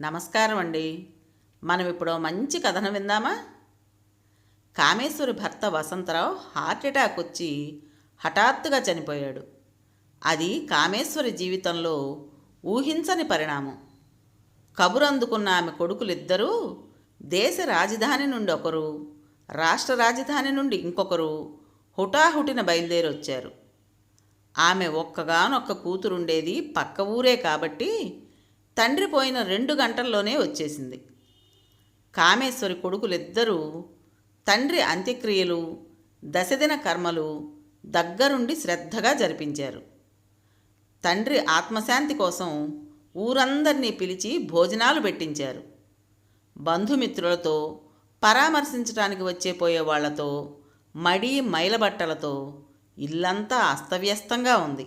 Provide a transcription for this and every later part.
నమస్కారం అండి మనం ఇప్పుడు మంచి కథను విందామా? కామేశ్వరి భర్త వసంతరావు హార్ట్ అటాక్ వచ్చి హఠాత్తుగా చనిపోయాడు. అది కామేశ్వరి జీవితంలో ఊహించని పరిణామం. కబురు అందుకున్న ఆమె కొడుకులిద్దరూ దేశ రాజధాని నుండి ఒకరు రాష్ట్ర రాజధాని నుండి ఇంకొకరు హుటాహుటిన బయలుదేరి వచ్చారు ఆమె ఒక్కగానొక్క కూతురుండేది పక్క ఊరే కాబట్టి తండ్రి పోయిన రెండు గంటల్లోనే వచ్చేసింది. కామేశ్వరి కొడుకులిద్దరూ తండ్రి అంత్యక్రియలు దశదిన కర్మలు దగ్గరుండి శ్రద్ధగా జరిపించారు. తండ్రి ఆత్మశాంతి కోసం ఊరందరినీ పిలిచి భోజనాలు పెట్టించారు. బంధుమిత్రులతో పరామర్శించడానికి వచ్చే పోయే వాళ్ళతో మడి మైలబట్టలతో ఇల్లంతా అస్తవ్యస్తంగా ఉంది.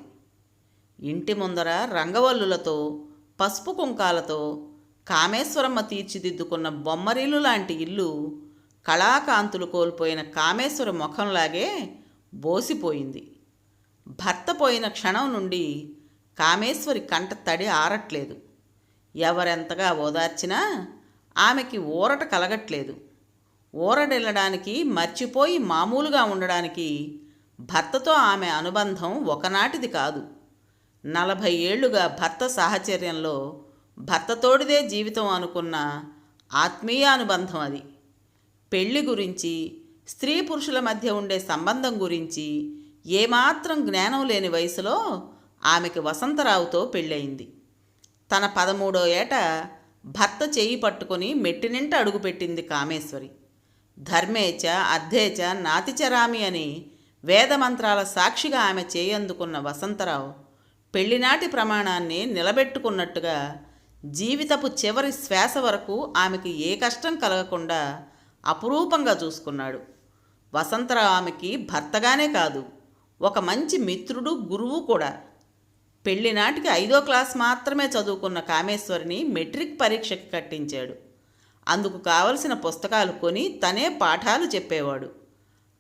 ఇంటి ముందర రంగవల్లులతో పసుపు కుంకాలతో కామేశ్వరమ్మ తీర్చిదిద్దుకున్న బొమ్మరీలు లాంటి ఇల్లు కళాకాంతులు కోల్పోయిన కామేశ్వర ముఖంలాగే బోసిపోయింది. భర్త పోయిన క్షణం నుండి కామేశ్వరి కంట తడి ఆరట్లేదు. ఎవరెంతగా ఓదార్చినా ఆమెకి ఊరట కలగట్లేదు. ఊరడెళ్ళడానికి మర్చిపోయి మామూలుగా ఉండడానికి భర్తతో ఆమె అనుబంధం ఒకనాటిది కాదు. నలభై ఏళ్ళుగా భర్త సాహచర్యంలో భర్తతోడిదే జీవితం అనుకున్న ఆత్మీయ అనుబంధం అది. పెళ్ళి గురించి స్త్రీ పురుషుల మధ్య ఉండే సంబంధం గురించి ఏమాత్రం జ్ఞానం లేని వయసులో ఆమెకి వసంతరావుతో పెళ్ళయింది. తన పదమూడో ఏట భర్త చేయి పట్టుకొని మెట్టినింట అడుగుపెట్టింది కామేశ్వరి. ధర్మేచ అర్ధేచ నాతిచరామి అని వేదమంత్రాల సాక్షిగా ఆమె చేయందుకున్న వసంతరావు పెళ్ళినాటి ప్రమాణాన్ని నిలబెట్టుకున్నట్టుగా జీవితపు చివరి శ్వాస వరకు ఆమెకి ఏ కష్టం కలగకుండా అపురూపంగా చూసుకున్నాడు. వసంతరావు ఆమెకి భర్తగానే కాదు ఒక మంచి మిత్రుడు గురువు కూడా. పెళ్ళినాటికి ఐదో క్లాస్ మాత్రమే చదువుకున్న కామేశ్వరిని మెట్రిక్ పరీక్షకి కట్టించాడు. అందుకు కావలసిన పుస్తకాలు కొని తనే పాఠాలు చెప్పేవాడు.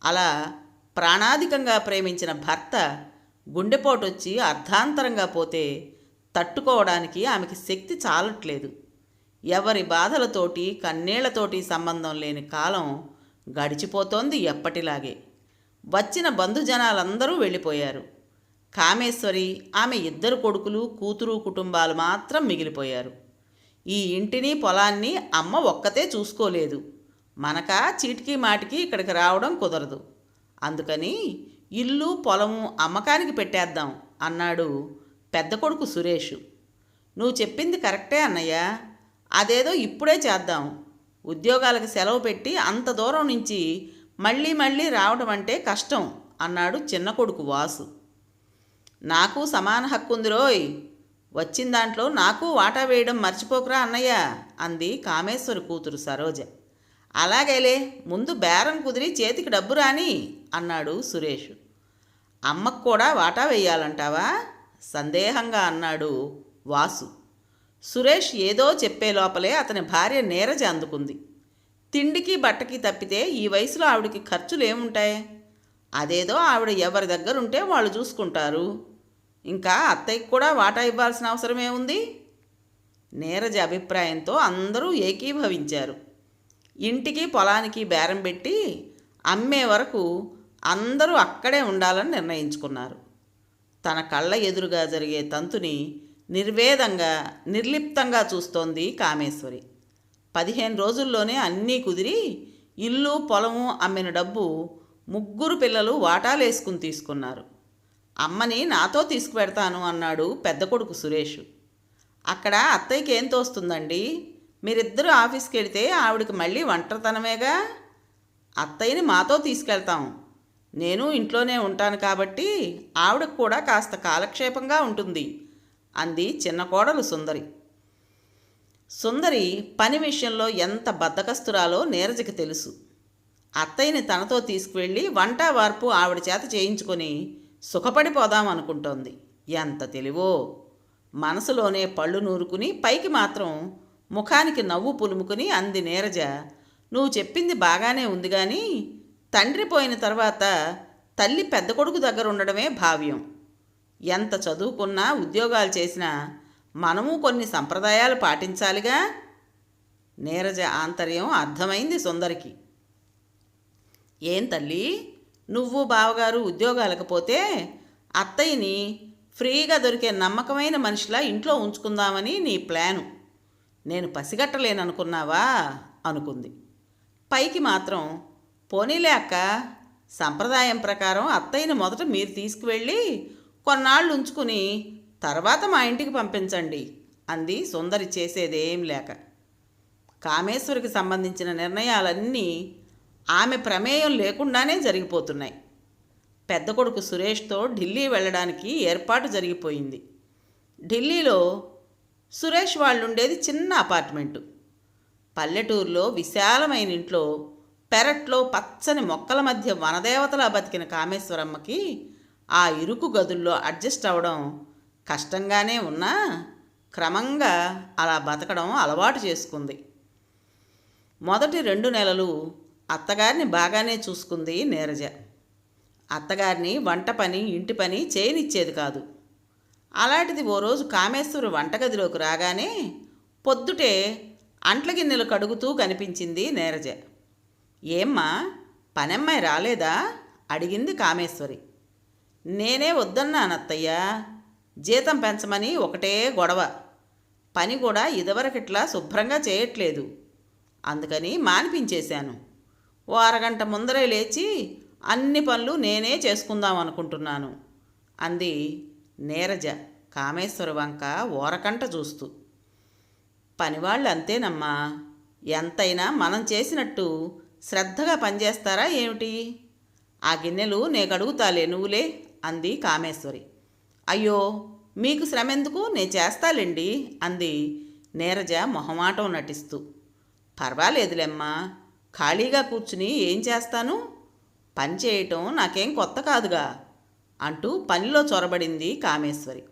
అలా ప్రాణాధికంగా ప్రేమించిన భర్త గుండెపోటు వచ్చి అర్ధాంతరంగా పోతే తట్టుకోవడానికి ఆమెకి శక్తి చాలట్లేదు. ఎవరి బాధలతోటి కన్నీళ్ళతోటి సంబంధం లేని కాలం గడిచిపోతోంది ఎప్పటిలాగే. వచ్చిన బంధుజనాలందరూ వెళ్ళిపోయారు. కామేశ్వరి ఆమె ఇద్దరు కొడుకులు కూతురు కుటుంబాలు మాత్రం మిగిలిపోయారు. ఈ ఇంటిని పొలాన్ని అమ్మ ఒక్కతే చూసుకోలేదు. మనకా చీటికి మాటికి ఇక్కడికి రావడం కుదరదు. అందుకని ఇల్లు పొలము అమ్మకానికి పెట్టేద్దాం అన్నాడు పెద్ద కొడుకు సురేష్. నువ్వు చెప్పింది కరెక్టే అన్నయ్య. అదేదో ఇప్పుడే చేద్దాం. ఉద్యోగాలకు సెలవు పెట్టి అంత దూరం నుంచి మళ్ళీ మళ్ళీ రావడం అంటే కష్టం అన్నాడు చిన్న కొడుకు వాసు. నాకు సమాన హక్కు ఉంది రోయ్. వచ్చిన దాంట్లో నాకు వాటా వేయడం మర్చిపోకురా అన్నయ్య అంది కామేశ్వరి కూతురు సరోజ. అలాగేలే ముందు బేరం కుదిరి చేతికి డబ్బు రాని అన్నాడు సురేష్. అమ్మకు కూడా వాటా వేయాలంటావా సందేహంగా అన్నాడు వాసు. సురేష్ ఏదో చెప్పే లోపలే అతని భార్య నీరజ అందుకుంది. తిండికి బట్టకి తప్పితే ఈ వయసులో ఆవిడకి ఖర్చులేముంటాయి? అదేదో ఆవిడ ఎవరి దగ్గర ఉంటే వాళ్ళు చూసుకుంటారు. ఇంకా అత్తయ్యకి కూడా వాటా ఇవ్వాల్సిన అవసరమే ఉంది నీరజ అభిప్రాయంతో అందరూ ఏకీభవించారు. ఇంటికి పొలానికి బేరం పెట్టి అమ్మే వరకు అందరూ అక్కడే ఉండాలని నిర్ణయించుకున్నారు. తన కళ్ళ ఎదురుగా జరిగే తంతుని నిర్వేదంగా నిర్లిప్తంగా చూస్తోంది కామేశ్వరి. పదిహేను రోజుల్లోనే అన్నీ కుదిరి ఇల్లు పొలము అమ్మిన డబ్బు ముగ్గురు పిల్లలు వాటాలేసుకుని తీసుకున్నారు. అమ్మని నాతో తీసుకుపెడతాను అన్నాడు పెద్ద కొడుకు సురేష్. అక్కడ అత్తయ్యకి ఏం తోస్తుందండి? మీరిద్దరూ ఆఫీస్కి వెళితే ఆవిడకి మళ్ళీ ఒంటరితనమేగా? అత్తయ్యని మాతో తీసుకెళ్తాం. నేను ఇంట్లోనే ఉంటాను కాబట్టి ఆవిడకు కూడా కాస్త కాలక్షేపంగా ఉంటుంది అంది చిన్న కోడలు సుందరి. సుందరి పని విషయంలో ఎంత బద్దకస్తురాలో నీరజకి తెలుసు. అత్తయ్యని తనతో తీసుకువెళ్ళి వంట వార్పు ఆవిడ చేత చేయించుకొని సుఖపడిపోదాం అనుకుంటోంది. ఎంత తెలివో! మనసులోనే పళ్ళు నూరుకుని పైకి మాత్రం ముఖానికి నవ్వు పులుముకుని అంది నీరజ. నువ్వు చెప్పింది బాగానే ఉంది కానీ తండ్రి పోయిన తర్వాత తల్లి పెద్ద కొడుకు దగ్గర ఉండడమే భావ్యం. ఎంత చదువుకున్నా ఉద్యోగాలు చేసినా మనము కొన్ని సంప్రదాయాలు పాటించాలిగా? నీరజ ఆంతర్యం అర్థమైంది సుందరికి. ఏం తల్లి? నువ్వు బావగారు ఉద్యోగాలకు పోతే అత్తయ్యని ఫ్రీగా దొరికే నమ్మకమైన మనిషిలా ఇంట్లో ఉంచుకుందామని నీ ప్లాను. నేను పసిగట్టలేననుకున్నావా? అనుకుంది. పైకి మాత్రం పోనీలే అక్క సంప్రదాయం ప్రకారం అత్తయ్యని మొదట మీరు తీసుకువెళ్ళి కొన్నాళ్ళు ఉంచుకుని తర్వాత మా ఇంటికి పంపించండి అంది సుందరి చేసేదేం లేక. కామేశ్వరికి సంబంధించిన నిర్ణయాలన్నీ ఆమె ప్రమేయం లేకుండానే జరిగిపోతున్నాయి. పెద్ద కొడుకు సురేష్తో ఢిల్లీ వెళ్ళడానికి ఏర్పాటు జరిగిపోయింది. ఢిల్లీలో సురేష్ వాళ్ళు ఉండేది చిన్న అపార్ట్మెంటు. పల్లెటూరులో విశాలమైన ఇంట్లో పెరట్లో పచ్చని మొక్కల మధ్య వనదేవతలా బతికిన కామేశ్వరమ్మకి ఆ ఇరుకు గదుల్లో అడ్జస్ట్ అవ్వడం కష్టంగానే ఉన్నా క్రమంగా అలా బతకడం అలవాటు చేసుకుంది. మొదటి రెండు నెలలు అత్తగారిని బాగానే చూసుకుంది నీరజ. అత్తగారిని వంట పని ఇంటి పని చేయనిచ్చేది కాదు. అలాంటిది ఓ రోజు కామేశ్వరు వంటగదిలోకి రాగానే పొద్దుటే అంట్ల గిన్నెలు కడుగుతూ కనిపించింది నీరజ. ఏమ్మా పనమ్మాయి రాలేదా? అడిగింది కామేశ్వరి. నేనే వద్దన్నానత్తయ్య జీతం పెంచమని ఒకటే గొడవ. పని కూడా ఇదివరకిట్లా శుభ్రంగా చేయట్లేదు. అందుకని మానిపించేశాను. ఓ అరగంట ముందరే లేచి అన్ని పనులు నేనే చేసుకుందాం అనుకుంటున్నాను అంది నీరజ కామేశ్వర వంక ఓరకంట చూస్తూ. పనివాళ్ళు అంతేనమ్మా ఎంతైనా మనం చేసినట్టు శ్రద్ధగా పనిచేస్తారా ఏమిటి? ఆ గిన్నెలు నే కడుగుతాలే నువ్వులే అంది కామేశ్వరి. అయ్యో మీకు శ్రమ ఎందుకు నే చేస్తాలేండి అంది నీరజ మొహమాటం నటిస్తూ. పర్వాలేదులేమ్మా ఖాళీగా కూర్చుని ఏం చేస్తాను? పని చేయటం నాకేం కొత్త కాదుగా అంటూ పనిలో చొరబడింది కామేశ్వరి.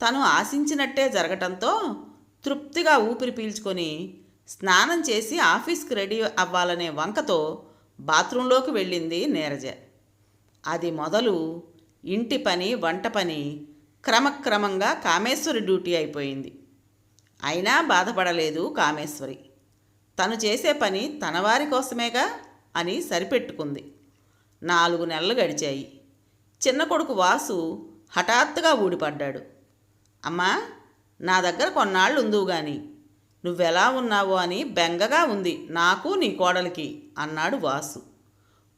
తను ఆశించినట్టే జరగటంతో తృప్తిగా ఊపిరి పీల్చుకొని స్నానం చేసి ఆఫీస్కి రెడీ అవ్వాలనే వంకతో బాత్రూంలోకి వెళ్ళింది నీరజ. అది మొదలు ఇంటి పని వంట పని క్రమక్రమంగా కామేశ్వరి డ్యూటీ అయిపోయింది. అయినా బాధపడలేదు కామేశ్వరి. తను చేసే పని తనవారి కోసమేగా అని సరిపెట్టుకుంది. నాలుగు నెలలు గడిచాయి. చిన్న కొడుకు వాసు హఠాత్తుగా ఊడిపడ్డాడు. అమ్మా నా దగ్గర కొన్నాళ్ళు ఉందువు కానీ నువ్వెలా ఉన్నావో అని బెంగగా ఉంది. నాకు నీ కోడలికి అన్నాడు వాసు.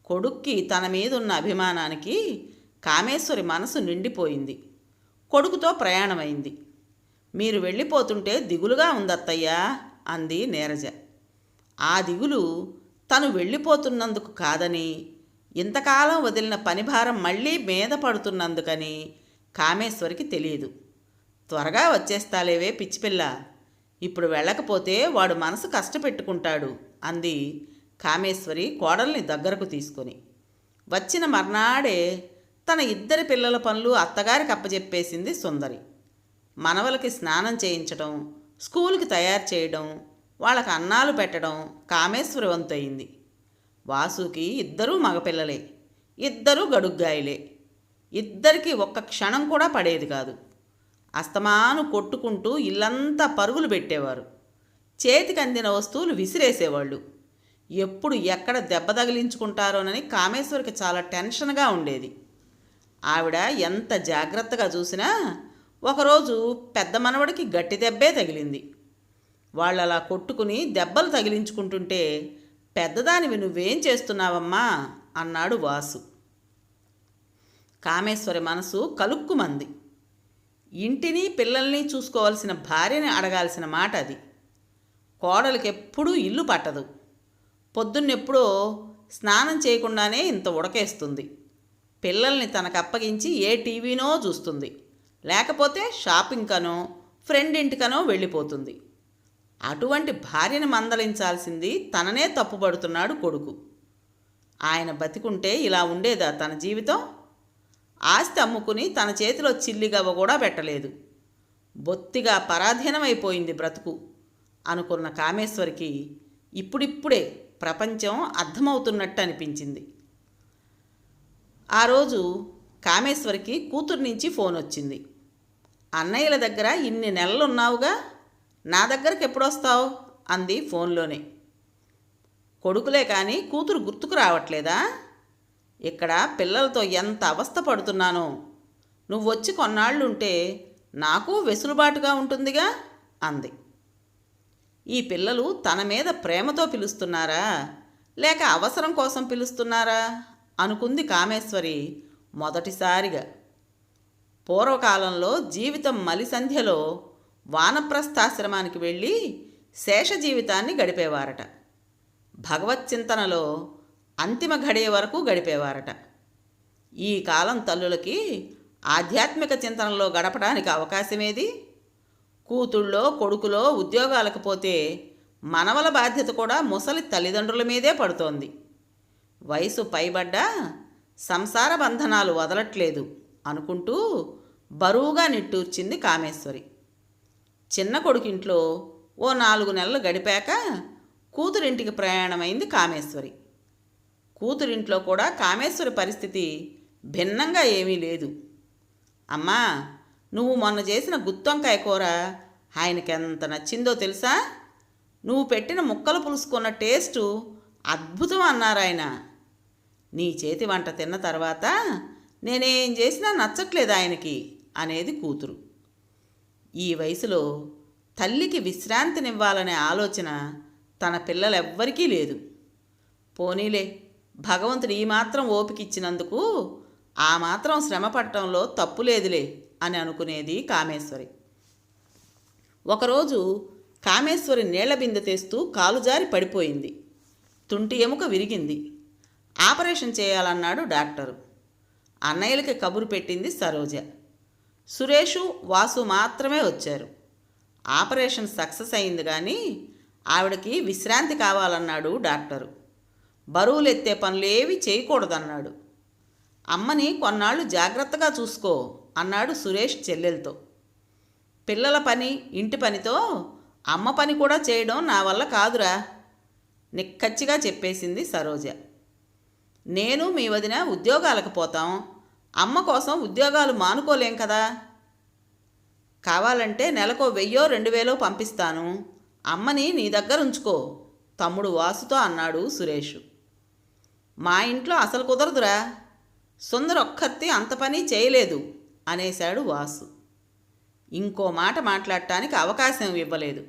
కొడుక్కి తన మీదున్న అభిమానానికి కామేశ్వరి మనసు నిండిపోయింది. కొడుకుతో ప్రయాణమైంది. మీరు వెళ్ళిపోతుంటే దిగులుగా ఉందత్తయ్యా అంది నీరజ. ఆ దిగులు తను వెళ్ళిపోతున్నందుకు కాదని ఇంతకాలం వదిలిన పనిభారం మళ్ళీ మీద పడుతున్నందుకని కామేశ్వరికి తెలియదు. త్వరగా వచ్చేస్తాలేవే పిచ్చిపిల్ల. ఇప్పుడు వెళ్ళకపోతే వాడు మనసు కష్టపెట్టుకుంటాడు అంది కామేశ్వరి కోడల్ని దగ్గరకు తీసుకొని. వచ్చిన మర్నాడే తన ఇద్దరి పిల్లల పనులు అత్తగారికి అప్పచెప్పేసింది సుందరి. మనవలకి స్నానం చేయించడం స్కూల్కి తయారు చేయడం వాళ్ళకి అన్నాలు పెట్టడం కామేశ్వరి వంతయింది. వాసుకి ఇద్దరూ మగపిల్లలే ఇద్దరూ గడుగ్గాయలే. ఇద్దరికి ఒక్క క్షణం కూడా పడేది కాదు. అస్తమాను కొట్టుకుంటూ ఇల్లంతా పరుగులు పెట్టేవారు. చేతికి అందిన వస్తువులు విసిరేసేవాళ్ళు. ఎప్పుడు ఎక్కడ దెబ్బ తగిలించుకుంటారోనని కామేశ్వరికి చాలా టెన్షన్గా ఉండేది. ఆవిడ ఎంత జాగ్రత్తగా చూసినా ఒకరోజు పెద్ద మనవడికి గట్టి దెబ్బే తగిలింది. వాళ్ళు అలా కొట్టుకుని దెబ్బలు తగిలించుకుంటుంటే పెద్దదానివి నువ్వేం చేస్తున్నావమ్మా? అన్నాడు వాసు. కామేశ్వరి మనసు కలుక్కుమంది. ఇంటిని పిల్లల్ని చూసుకోవాల్సిన భార్యని అడగాల్సిన మాట అది. కోడలికి ఎప్పుడూ ఇల్లు పట్టదు. పొద్దున్నెప్పుడో స్నానం చేయకుండానే ఇంత ఉడకేస్తుంది. పిల్లల్ని తనకు అప్పగించి ఏ టీవీనో చూస్తుంది. లేకపోతే షాపింగ్ కనో ఫ్రెండ్ ఇంటికనో వెళ్ళిపోతుంది. అటువంటి భార్యను మందలించాల్సింది తననే తప్పుపడుతున్నాడు కొడుకు. ఆయన బతికుంటే ఇలా ఉండేదా తన జీవితం? ఆస్తి అమ్ముకుని తన చేతిలో చిల్లిగవ్వ కూడా పెట్టలేదు. బొత్తిగా పరాధీనమైపోయింది బ్రతుకు అనుకున్న కామేశ్వరికి ఇప్పుడిప్పుడే ప్రపంచం అర్థమవుతున్నట్టు అనిపించింది. ఆ రోజు కామేశ్వరికి కూతురు నుంచి ఫోన్ వచ్చింది. అన్నయ్యల దగ్గర ఇన్ని నెలలు ఉన్నావుగా నా దగ్గరకు ఎప్పుడొస్తావు? అంది ఫోన్లోనే. కొడుకులే కానీ కూతురు గుర్తుకు రావట్లేదా? ఇక్కడ పిల్లలతో ఎంత అవస్థ పడుతున్నానో. నువ్వు వచ్చి కొన్నాళ్ళుంటే నాకు వెసులుబాటుగా ఉంటుందిగా అంది. ఈ పిల్లలు తన మీద ప్రేమతో పిలుస్తున్నారా? లేక అవసరం కోసం పిలుస్తున్నారా? అనుకుంది కామేశ్వరి మొదటిసారిగా. పూర్వకాలంలో జీవితం మలిసంధ్యలో వానప్రస్థాశ్రమానికి వెళ్ళి శేష జీవితాన్ని గడిపేవారట. భగవత్ చింతనలో అంతిమ ఘడియ వరకు గడిపేవారట. ఈ కాలం తల్లులకి ఆధ్యాత్మిక చింతనలో గడపడానికి అవకాశమేది? కూతుళ్ళో కొడుకులో ఉద్యోగాలకు పోతే మనవల బాధ్యత కూడా ముసలి తల్లిదండ్రుల మీదే పడుతోంది. వయసు పైబడ్డా సంసార బంధనాలు వదలట్లేదు అనుకుంటూ బరువుగా నిట్టూర్చింది కామేశ్వరి. చిన్న కొడుకింట్లో ఓ నాలుగు నెలలు గడిపాక కూతురింటికి ప్రయాణమైంది కామేశ్వరి. కూతురింట్లో కూడా కామేశ్వరి పరిస్థితి భిన్నంగా ఏమీ లేదు. అమ్మా నువ్వు మొన్న చేసిన గుత్తొంకాయ కూర ఆయనకెంత నచ్చిందో తెలుసా? నువ్వు పెట్టిన ముక్కలు పులుసుకున్న టేస్టు అద్భుతం అన్నారు ఆయన. నీ చేతి వంట తిన్న తర్వాత నేనేం చేసినా నచ్చట్లేదు ఆయనకి అనేది కూతురు. ఈ వయసులో తల్లికి విశ్రాంతినివ్వాలనే ఆలోచన తన పిల్లలెవ్వరికీ లేదు. పోనీలే భగవంతుడు ఈ మాత్రం ఓపిక ఇచ్చినందుకు ఆ మాత్రం శ్రమ పడటంలో తప్పు లేదులే అని అనుకునేది కామేశ్వరి. ఒకరోజు కామేశ్వరి నీళ్ళ బిందె తెస్తూ కాలుజారి పడిపోయింది. తుంటి ఎముక విరిగింది. Operation చేయాలన్నాడు doctor. అన్నయ్యలకి కబురు పెట్టింది సరోజ. సురేషు వాసు మాత్రమే వచ్చారు. ఆపరేషన్ సక్సెస్ అయింది కానీ ఆవిడకి విశ్రాంతి కావాలన్నాడు డాక్టరు. బరువులెత్తే ఏవి చేయకూడదన్నాడు. అమ్మని కొన్నాళ్ళు జాగ్రత్తగా చూసుకో అన్నాడు సురేష్ చెల్లెలతో. పిల్లల పని ఇంటి పనితో అమ్మ పని కూడా చేయడం నా వల్ల కాదురా నిక్కచ్చిగా చెప్పేసింది సరోజ. నేను మీ వదిన ఉద్యోగాలకు పోతాం అమ్మ కోసం ఉద్యోగాలు మానుకోలేం కదా. కావాలంటే నెలకో వెయ్యో రెండు వేలో పంపిస్తాను అమ్మని నీ దగ్గర ఉంచుకో తమ్ముడు వాసుతో అన్నాడు సురేష్. మా ఇంట్లో అసలు కుదరదురా. సుందర ఒక్కత్తి అంత పని చేయలేదు అనేశాడు వాసు. ఇంకో మాట మాట్లాడటానికి అవకాశం ఇవ్వలేదు.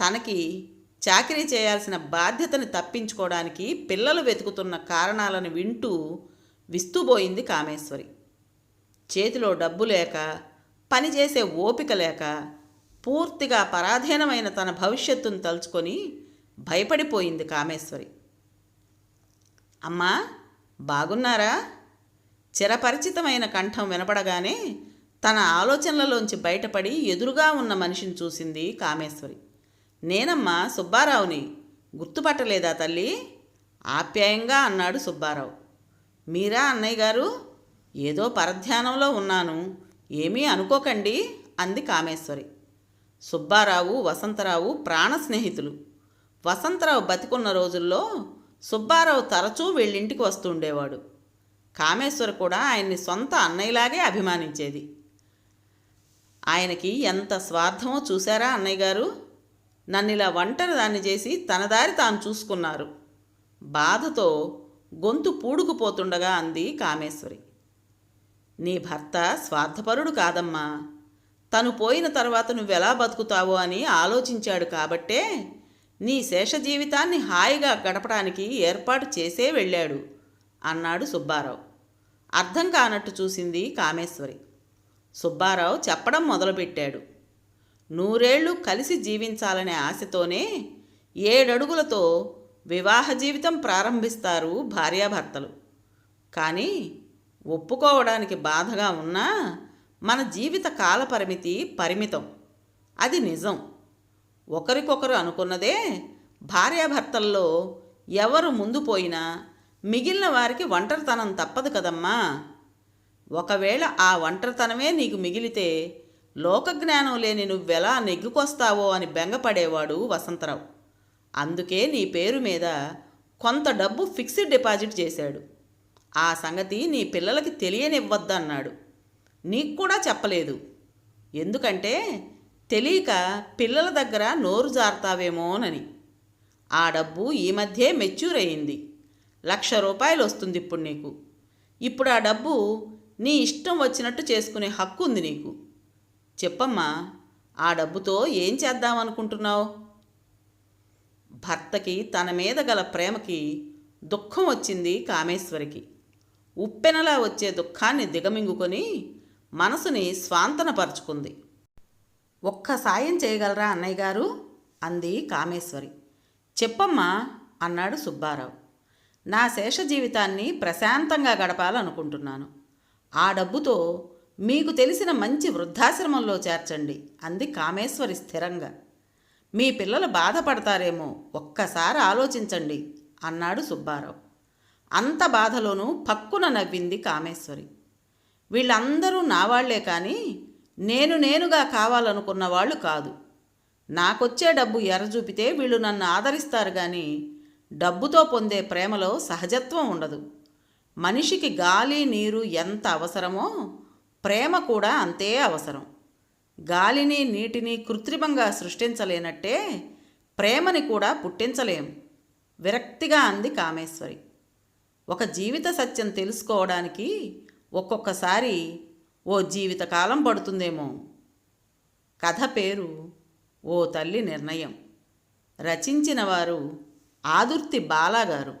తనకి చాకరీ చేయాల్సిన బాధ్యతని తప్పించుకోవడానికి పిల్లలు వెతుకుతున్న కారణాలను వింటూ విస్తుబోయింది కామేశ్వరి. చేతిలో డబ్బు లేక పనిచేసే ఓపిక లేక పూర్తిగా పరాధీనమైన తన భవిష్యత్తును తలుచుకొని భయపడిపోయింది కామేశ్వరి. అమ్మా బాగున్నారా? చిరపరిచితమైన కంఠం వినపడగానే తన ఆలోచనలలోంచి బయటపడి ఎదురుగా ఉన్న మనిషిని చూసింది కామేశ్వరి. నేనమ్మా సుబ్బారావుని గుర్తుపట్టలేదా తల్లి? ఆప్యాయంగా అన్నాడు సుబ్బారావు. మీరా అన్నయ్య గారు? ఏదో పరధ్యానంలో ఉన్నాను. ఏమీ అనుకోకండి అంది కామేశ్వరి. సుబ్బారావు వసంతరావు ప్రాణ స్నేహితులు వసంతరావు బతికున్న రోజుల్లో సుబ్బారావు తరచూ వీళ్ళింటికి వస్తుండేవాడు కామేశ్వర్ కూడా ఆయన్ని సొంత అన్నయ్యలాగే అభిమానించేది. ఆయనకి ఎంత స్వార్థమో చూశారా అన్నయ్య గారు? నన్ను ఇలా ఒంటరి దాన్ని చేసి తన దారి తాను చూసుకున్నారు. బాధతో గొంతు పూడుకుపోతుండగా అంది కామేశ్వరి. నీ భర్త స్వార్థపరుడు కాదమ్మా. తను పోయిన తర్వాత నువ్వెలా బతుకుతావో అని ఆలోచించాడు కాబట్టే నీ శేష జీవితాన్ని హాయిగా గడపడానికి ఏర్పాటు చేసే వెళ్ళాడు అన్నాడు సుబ్బారావు. అర్థం కానట్టు చూసింది కామేశ్వరి. సుబ్బారావు చెప్పడం మొదలుపెట్టాడు. నూరేళ్ళు కలిసి జీవించాలనే ఆశతోనే ఏడడుగులతో వివాహ జీవితం ప్రారంభిస్తారు భార్యాభర్తలు. కానీ ఒప్పుకోవడానికి బాధగా ఉన్నా మన జీవిత కాలపరిమితి పరిమితం. అది నిజం. ఒకరికొకరు అనుకున్నదే భార్యాభర్తల్లో ఎవరు ముందు పోయినా మిగిలిన వారికి ఒంటరితనం తప్పదు కదమ్మా. ఒకవేళ ఆ ఒంటరితనమే నీకు మిగిలితే లోకజ్ఞానం లేని నువ్వెలా నెగ్గుకొస్తావో అని బెంగపడేవాడు వసంతరావు. అందుకే నీ పేరు మీద కొంత డబ్బు ఫిక్స్డ్ డిపాజిట్ చేశాడు. ఆ సంగతి నీ పిల్లలకి తెలియనివ్వద్దన్నాడు. నీకు కూడా చెప్పలేదు. ఎందుకంటే తెలియక పిల్లల దగ్గర నోరు జారుతావేమోనని. ఆ డబ్బు ఈ మధ్యే మెచ్యూర్ అయింది. లక్ష రూపాయలు వస్తుంది ఇప్పుడు నీకు. ఇప్పుడు ఆ డబ్బు నీ ఇష్టం వచ్చినట్టు చేసుకునే హక్కు ఉంది నీకు. చెప్పమ్మా ఆ డబ్బుతో ఏం చేద్దామనుకుంటున్నావు? భర్తకి తన మీద గల ప్రేమకి దుఃఖం వచ్చింది కామేశ్వరికి. ఉప్పెనలా వచ్చే దుఃఖాన్ని దిగమింగుకొని మనసుని స్వాంతనపరుచుకుంది. ఒక్క సాయం చేయగలరా అన్నయ్య గారు? అంది కామేశ్వరి. చెప్పమ్మా అన్నాడు సుబ్బారావు. నా శేష జీవితాన్ని ప్రశాంతంగా గడపాలనుకుంటున్నాను. ఆ డబ్బుతో మీకు తెలిసిన మంచి వృద్ధాశ్రమంలో చేర్చండి అంది కామేశ్వరి స్థిరంగా. మీ పిల్లలు బాధపడతారేమో ఒక్కసారి ఆలోచించండి అన్నాడు సుబ్బారావు. అంత బాధలోనూ పక్కున నవ్వింది కామేశ్వరి. వీళ్ళందరూ నావాళ్ళే కానీ నేను నేనుగా కావాలనుకున్న వాళ్ళు కాదు. నాకొచ్చే డబ్బు ఎర్రజూపితే వీళ్ళు నన్ను ఆదరిస్తారు కానీ డబ్బుతో పొందే ప్రేమలో సహజత్వం ఉండదు. మనిషికి గాలి నీరు ఎంత అవసరమో ప్రేమ కూడా అంతే అవసరం. గాలిని నీటిని కృత్రిమంగా సృష్టించలేనట్టే ప్రేమని కూడా పుట్టించలేం. విరక్తిగా అంది కామేశ్వరి. ఒక జీవిత సత్యం తెలుసుకోవడానికి ఒక్కొక్కసారి ఓ జీవితకాలం పడుతుందేమో. కథ పేరు ఓ తల్లి నిర్ణయం. రచించిన వారు ఆదుర్తి బాలాగారు.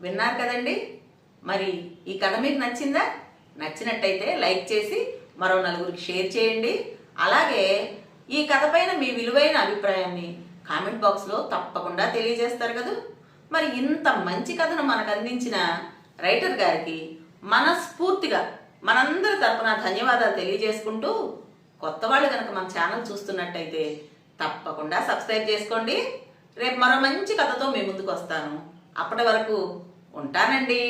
విన్నారు కదండి? మరి ఈ కథ మీకు నచ్చిందా? నచ్చినట్టయితే లైక్ చేసి మరో నలుగురికి షేర్ చేయండి. అలాగే ఈ కథ పైన మీ విలువైన అభిప్రాయాన్ని కామెంట్ బాక్స్లో తప్పకుండా తెలియజేస్తారు కదా. మరి ఇంత మంచి కథను మనకు అందించిన రైటర్ గారికి మనస్ఫూర్తిగా మనందరి తరపున ధన్యవాదాలు తెలియజేసుకుంటూ కొత్త వాళ్ళు కనుక మన ఛానల్ చూస్తున్నట్టయితే తప్పకుండా సబ్స్క్రైబ్ చేసుకోండి. రేపు మరో మంచి కథతో మీ ముందుకు వస్తాను. అప్పటి వరకు ఉంటానండి.